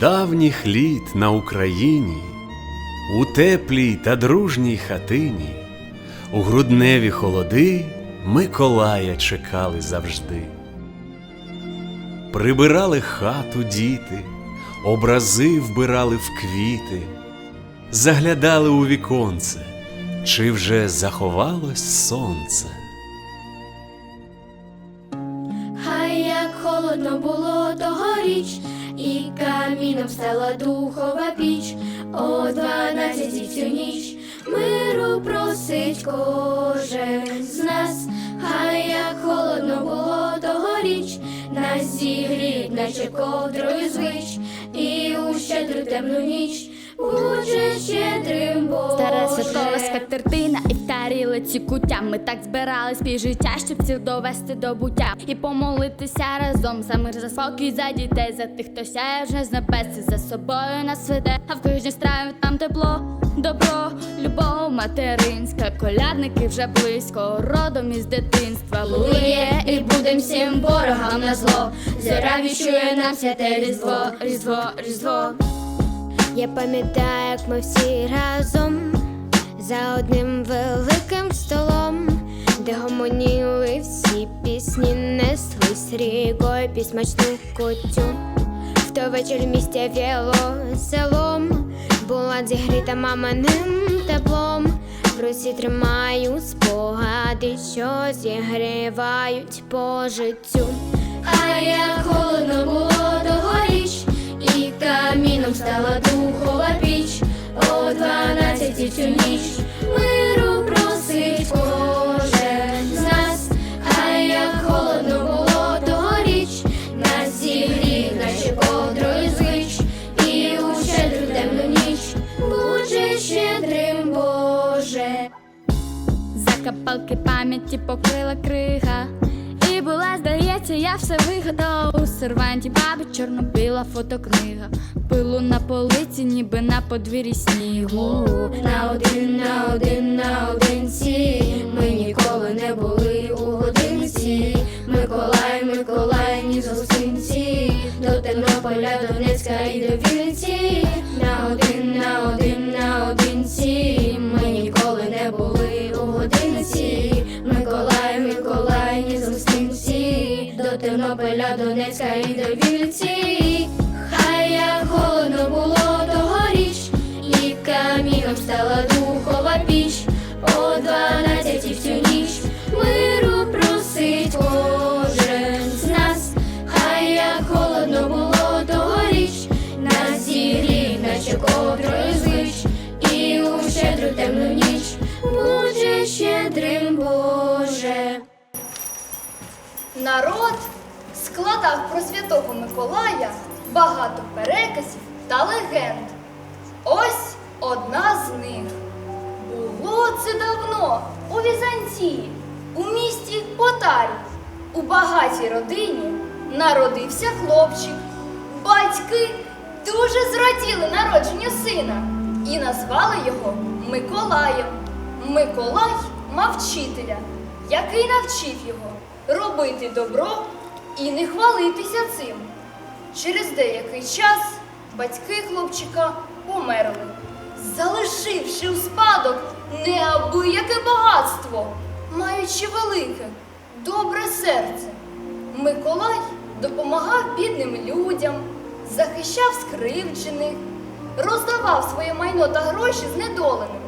давніх літ на Україні, у теплій та дружній хатині, у грудневі холоди Миколая чекали завжди. Прибирали хату діти, образи вбирали в квіти, заглядали у віконце, чи вже заховалось сонце. Стала духова піч, о дванадцятій цю ніч. Миру просить кожен з нас, хай як холодно було тогоріч, нас зігріть, наче ковдрою звич, і у щедру темну ніч буде щедрим Боже. Стара святкова скатертина і в тарілиці куття. Ми так збирались пів життя, щоб всіх довести до буття і помолитися разом за мир, за спокій, за дітей, за тих, хто сяє вже з небес і за собою нас веде. А в кожній страві там тепло, добро, любов материнська, колядники вже близько, родом із дитинства. Лує і будем всім ворогам на зло. Зоря віщує нам святе різдво, різдво, різдво. Я пам'ятаю, як ми всі разом за одним великим столом, де гомоніли всі пісні, неслись рікою пісмачну кутю. В той вечір в місті віло селом, була зігріта маминим теплом. В руці тримаю спогади, що зігрівають по життю. А як холодно було цю ніч миру просить кожен з нас, а як холодно було тогоріч, нас зігрів, наче ковдрою звич, і у ніч буде щедрим Боже. Закапалки пам'яті покрила крига. Здається, я все вигадала у серванті баби чорно-біла фотокнига. Пилу на полиці, ніби на подвір'ї снігу. На один, на один, на одинці, ми ніколи не були у годинці. Миколай, Миколай, ні зусинці, до Тернополя, Донецька і до Вінниці. На один, на один, на одинці, ми ніколи не були у годинці. Миколай, Миколай, Тернополя, Донецька і до Вінниці. Хай як холодно було тогоріч, і каміном стала духова піч, о дванадцятій в цю ніч миру просить кожен з нас, хай як холодно було тогоріч, нас зігрій, наче ковдрою звич, і у щедру темну ніч буде щедрим Боже. Народ складав про святого Миколая багато переказів та легенд. Ось одна з них. Було це давно у Візантії, у місті Потарі. У багатій родині народився хлопчик. Батьки дуже зраділи народженню сина і назвали його Миколаєм. Миколай мав вчителя, який навчив його робити добро і не хвалитися цим. Через деякий час батьки хлопчика померли, залишивши у спадок неабияке багатство, маючи велике, добре серце. Миколай допомагав бідним людям, захищав скривджених, роздавав своє майно та гроші знедоленим.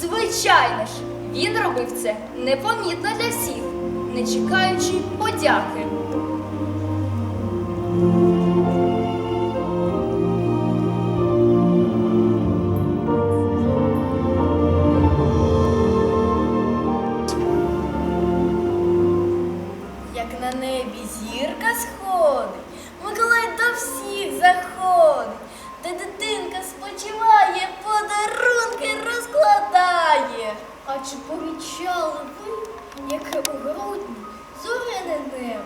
Звичайно ж, він робив це непомітно для всіх, не чекаючи подяки. Як на небі зірка сходить, Миколай до всіх заходить, де дитинка спочиває, подарунки розкладає. А помічали ви, яке у грудні зоряне небо?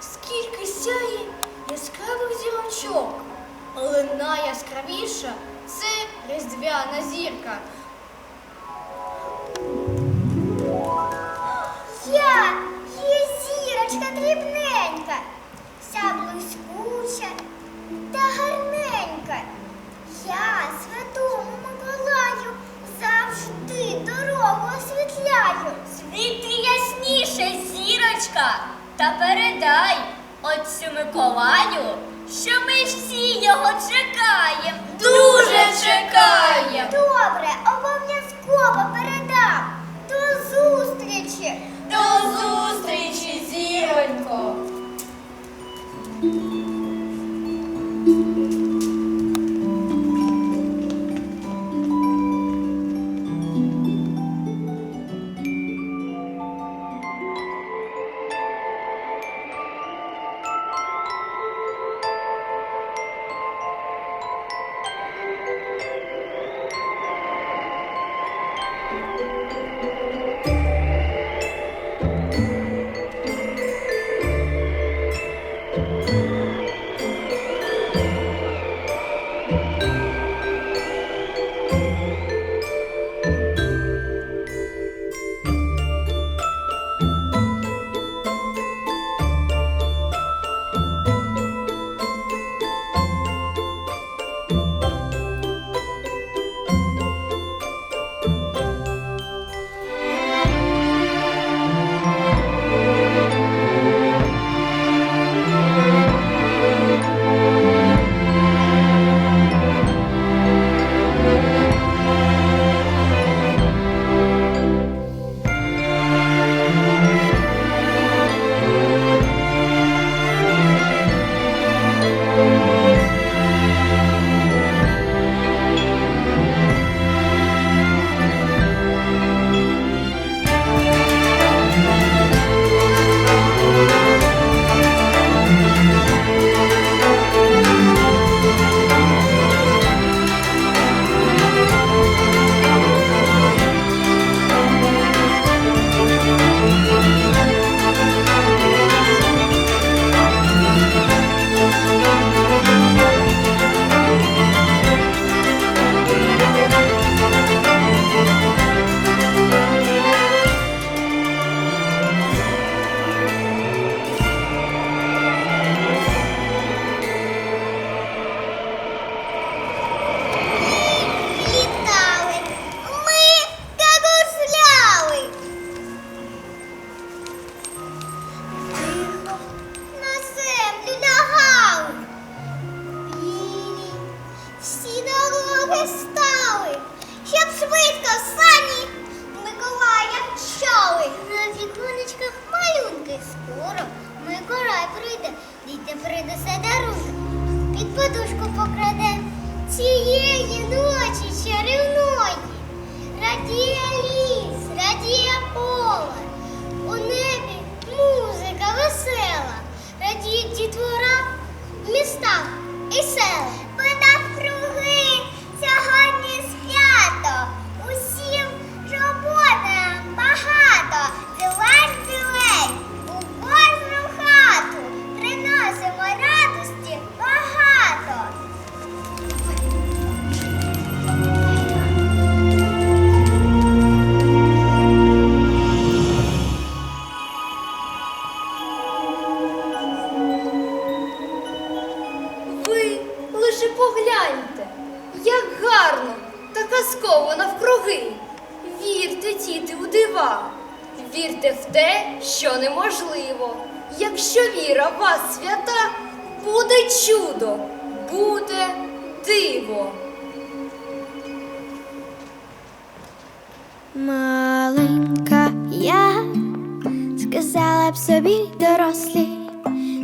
Скільки сяє зірочок, але найяскравіша це різдвяна зірка. Я є зірочка дрібненька, вся блискуча та гарненька. Я святому Миколаю завжди дорогу освітляю. Світи ясніше, зірочка, та передай отцю Миколаю, що ми всі його чекаємо. Дуже чекаємо. Добре, обов'язково передам. До зустрічі! До зустрічі, зіронько.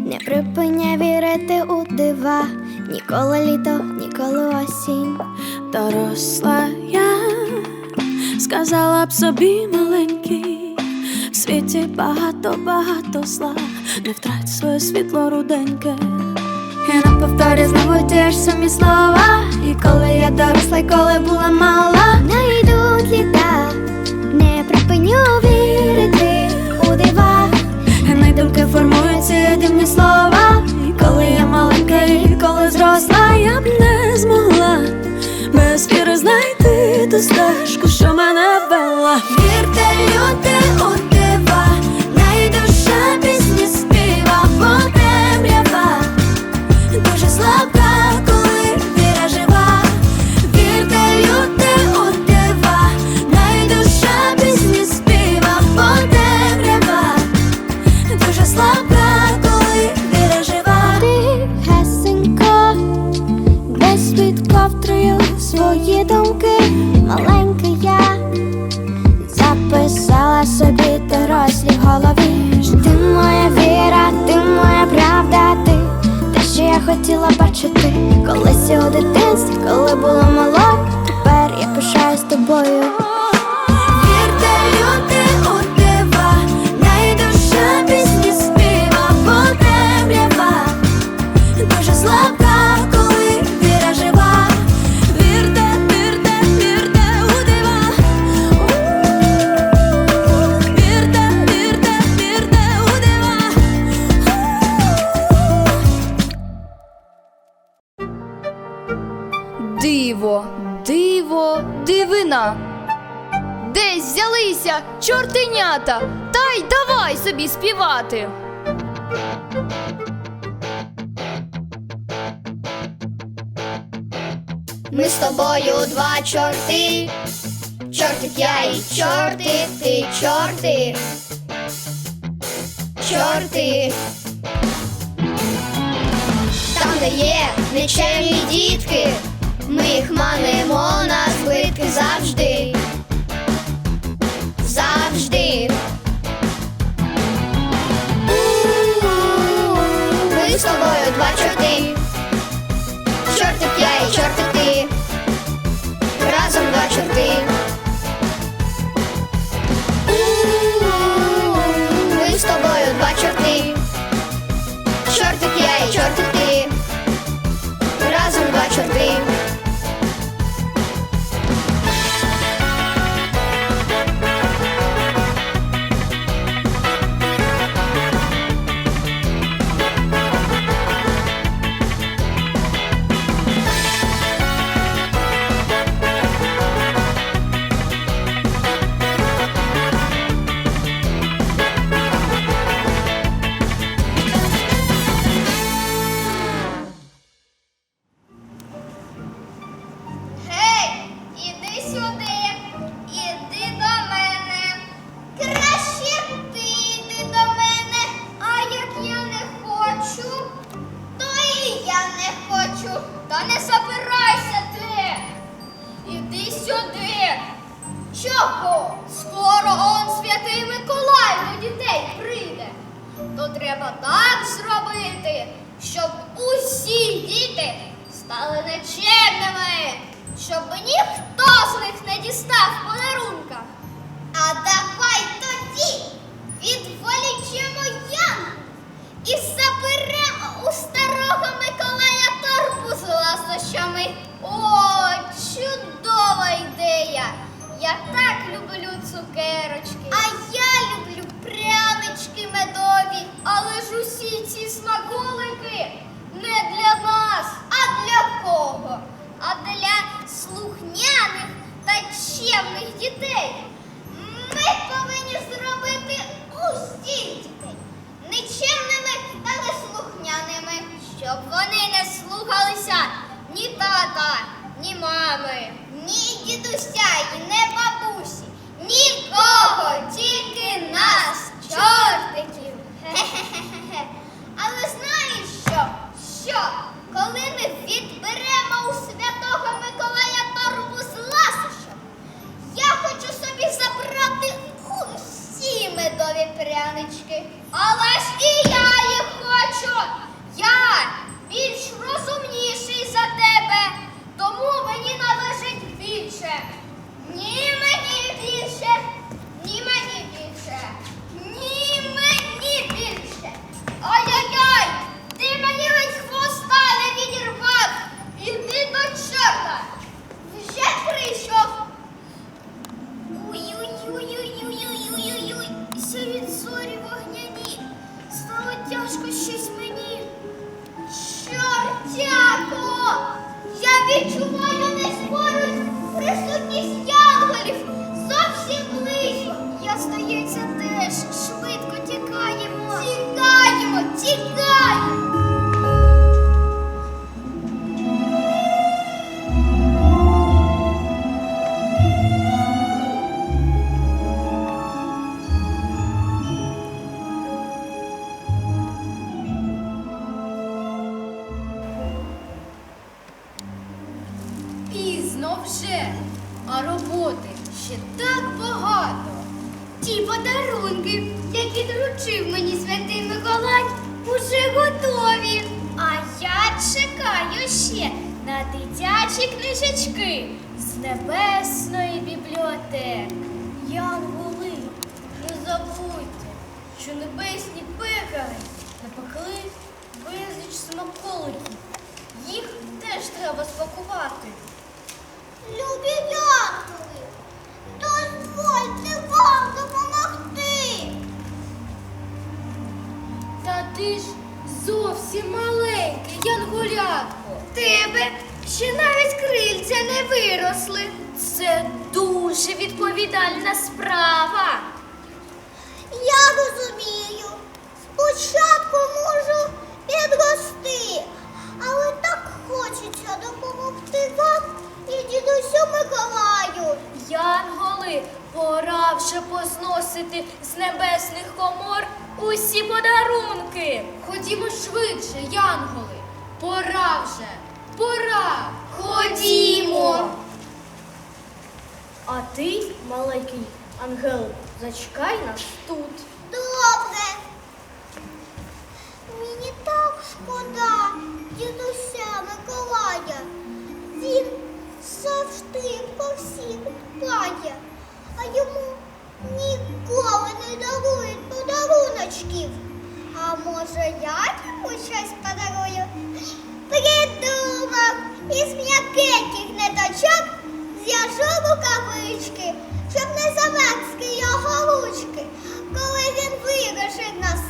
Не припиняй вірити у дива, ніколи літо, ніколи осінь. Доросла я сказала б собі маленький, в світі багато, багато зла, не втрать своє світло руденьке. І на повторі знову ті ж самі слова. І коли я доросла, і коли була мала, найдуть літа, не припиню вірити думки формуються дивні слова. І коли я маленька, і коли зросла, я б не змогла без віри знайти ту стежку, що мене вела. Вірте, люди, дивина. Десь взялися чортенята, та й давай собі співати. Ми з тобою два чорти, чортик я і чорти, ти чорти, чорти. Там, де є нечемні дітки, ми їх манимо на завжди. Завжди. Зробити, щоб усі діти стали нечемними, щоб ніхто з них не дістав подарунка. А давай тоді відволічемо Яну і заберемо у старого Миколая торбу з ласощами. О, чудова ідея! Я так люблю цукерочки. Медові. Але ж усі ці смаколики не для нас. А для кого? А для слухняних та чемних дітей. Ми повинні зробити усіх дітей нечемними та неслухняними, щоб вони не слухалися ні тата, ні мами, ні дідуся, і не бабусі, нікого, виросли. Це дуже відповідальна справа. Я розумію. Спочатку можу підрости, але так хочеться допомогти вам і дідусю Миколаю. Янголи, пора вже позносити з небесних комор усі подарунки. Ходімо швидше, янголи. Пора вже, пора. Ходімо. А ти, маленький ангел, зачекай нас тут. Добре. Мені так шкода дідуся Миколая. Він завжди по всіх дбає, а йому ніколи не дарують подаруночків. А може я йому щось подарую? Придумав із м'якеньких ниточок зв'яжу рукавички, щоб не замерзли його лучки, коли він вирішить на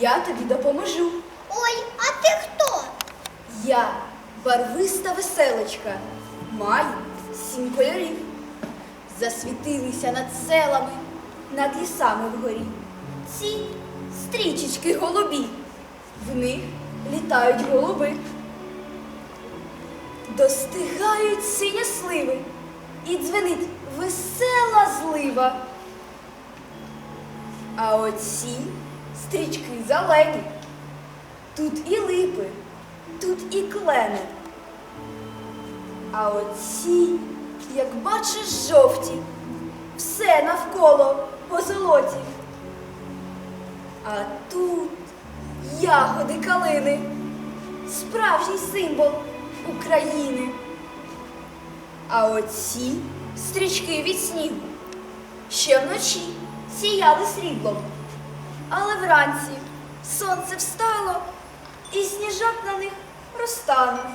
Я тобі допоможу. Ой, а ти хто? Я барвиста веселочка. Маю сім кольорів. Засвітилися над селами, над лісами вгорі. Ці стрічечки голубі. В них літають голуби. Достигають сині сливи. І дзвенить весела злива. А оці стрічки зелені. Тут і липи, тут і клени. А оці, як бачиш, жовті, все навколо по золоті. А тут ягоди калини, справжній символ України. А оці стрічки від снігу ще вночі сіяли сріблом. Але вранці сонце встало, і сніжок на них розтанув.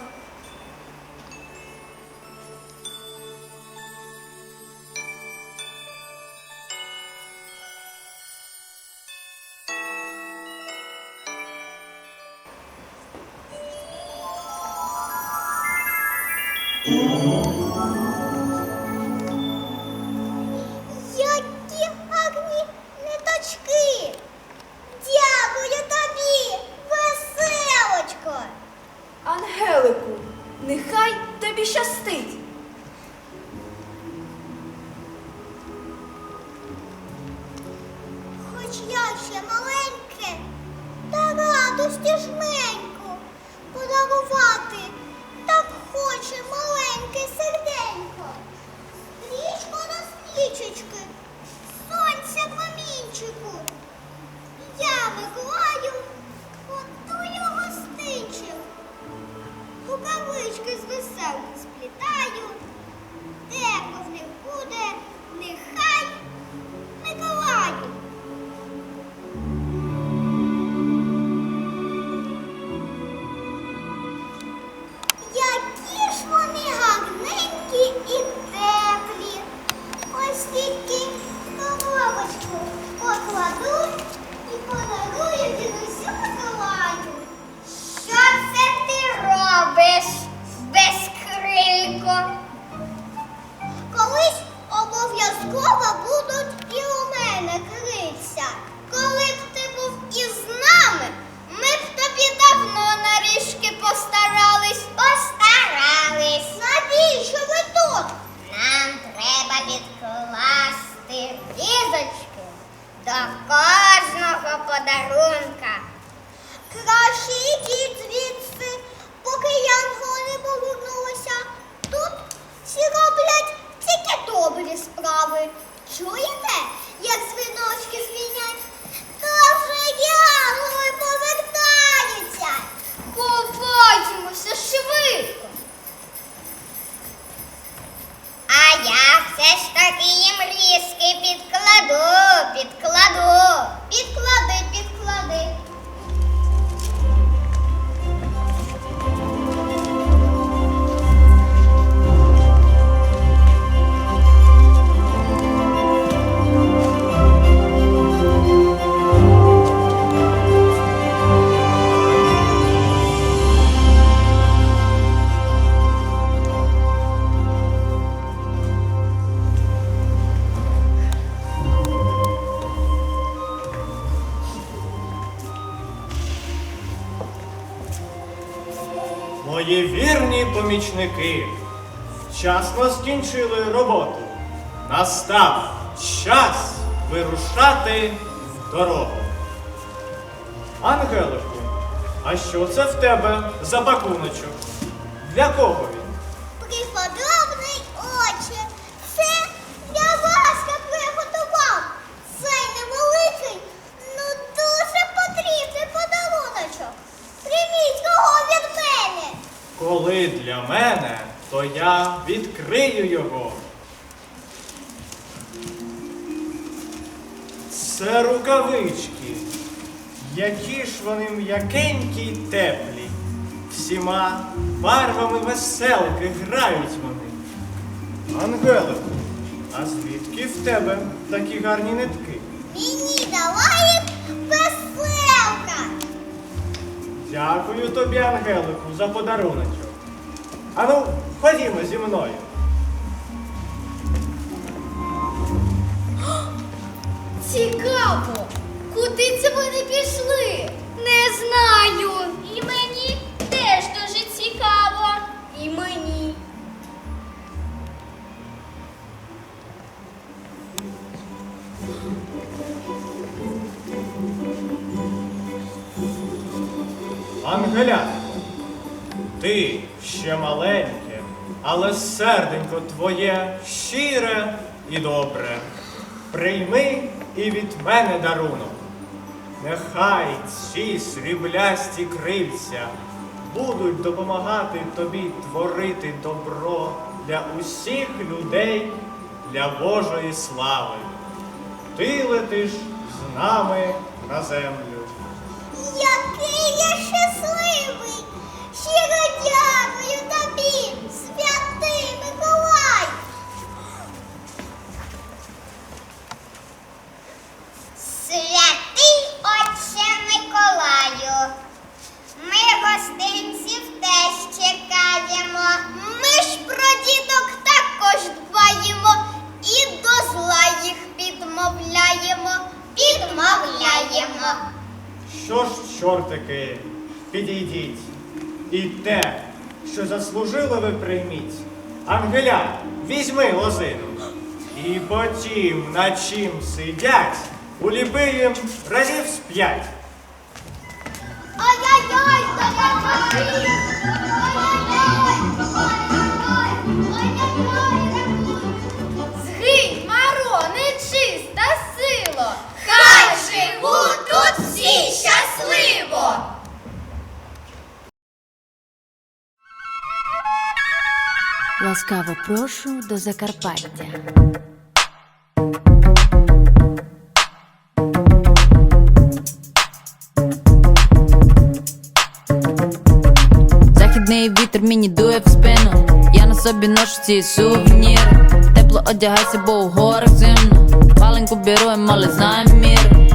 Помічники, вчасно скінчили роботу. Настав час вирушати в дорогу. Ангелику, а що це в тебе за пакуночок? Для кого він? Коли для мене, то я відкрию його. Це рукавички. Які ж вони м'якенькі й теплі. Всіма барвами веселки грають вони. Ангелику, а звідки в тебе такі гарні нитки? Мені дала їх веселка. Дякую тобі, Ангелику, за подаруночок. Ану, ходімо зі мною. Цікаво, куди це вони пішли? Не знаю. І мені теж дуже цікаво. І мені. Ангелятко, ти ще маленьке, але серденько твоє щире і добре. Прийми і від мене дарунок. Нехай ці сріблясті крильця будуть допомагати тобі творити добро для усіх людей, для Божої слави. Ти летиш з нами на землю. Який я щасливий! Підмовляємо, підмовляємо. Що ж, чортики, підійдіть. І те, що заслужили ви прийміть. Ангеля, візьми лозину. І потім, на чим сидять, уліпи їм разів з п'ять. Ой-ой-ой, ой-ой-ой! Згинь, Хай всі щасливо! Ласкаво прошу до Закарпаття. Західний вітер мені дує в спину. Я на собі ношу ці сувеніри. Тепло одягайся, бо у горах зимно. Маленьку беру, мали знаєм мір.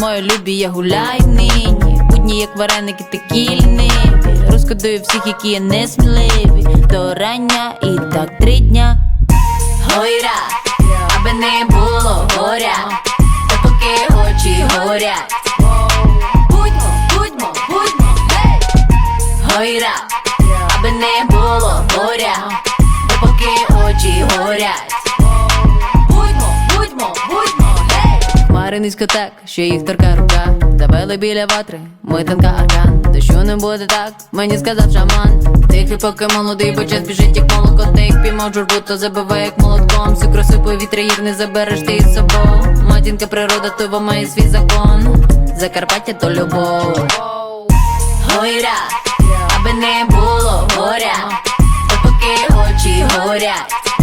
Мої любі, я гуляю нині. Будні, як вареники, такі ліниві. Розкодую всіх, які є несміливі. До рання і так три дня. Гойра, аби не було горя, та поки очі горять. Будьмо, будьмо, будьмо, гей! Гойра, аби не було горя, та поки очі горять. Хмари низько так, що їх торка рука. Забили біля ватри, ми танка аркан. Дощу не буде так, мені сказав шаман. Тихий поки молодий, бо час біжить, як молоко, ти їх піймав журбу, то забиває як молотком. Всю красу повітря їх не забереш ти із собою. Матінка природа, то має свій закон. Закарпаття то любов. Гойра, аби не було горя, то поки очі горять.